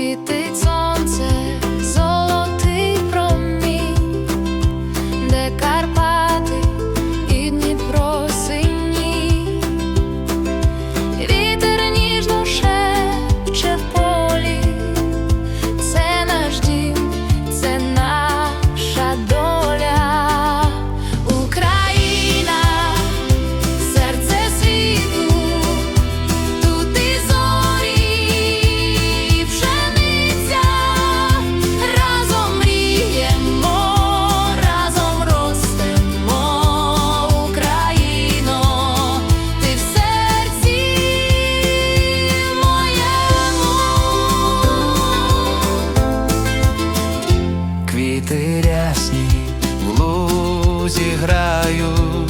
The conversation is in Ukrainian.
світи. Рясні в лузі грають,